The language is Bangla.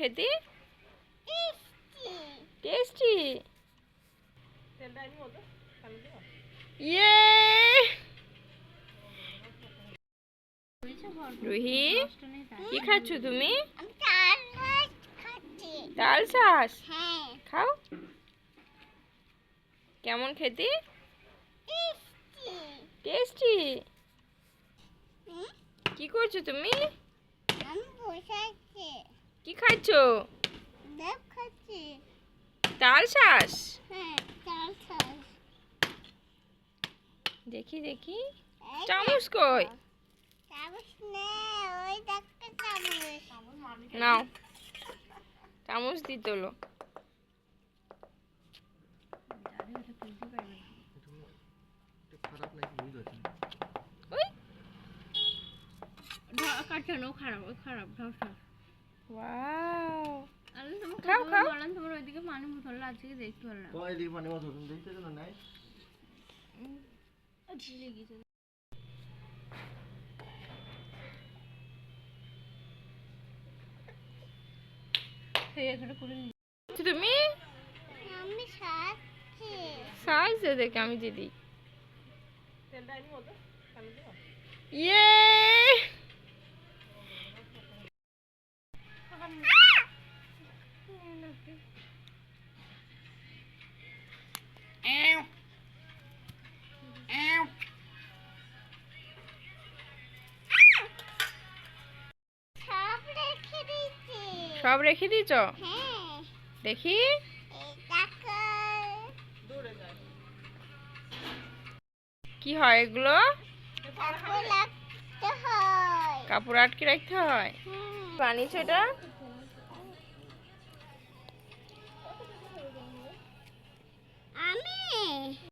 খেতে? টেস্টি ইয়ে রুহি কি খাচ্ছ তুমি? ডাল চাষ? খাও। কেমন খেতে? টেস্টি কি করছ তুমি? খাচ্ছো। ডাল চাষ দেখি দেখি। চামচ কই? নাও। চামচ দি তোলো। ওই। কাটছানো খারাপ ওই খারাপ ঢসা ওয়াও আরে তুমি খাও, খাও খাও। খাও বলেন তোমার ওইদিকে পানি বোতল আছে কি দেখতে পারলাম এদিকে পানি মতো দেখতে নাই। ঝিলে গেছে তুমি? সাইজ দে দেখে আমি দিদি ইয়ে! সব রেখে দিছ দেখি। কি হয় এগুলো? কাপড় আটকে রাখতে হয়। পানি এটা?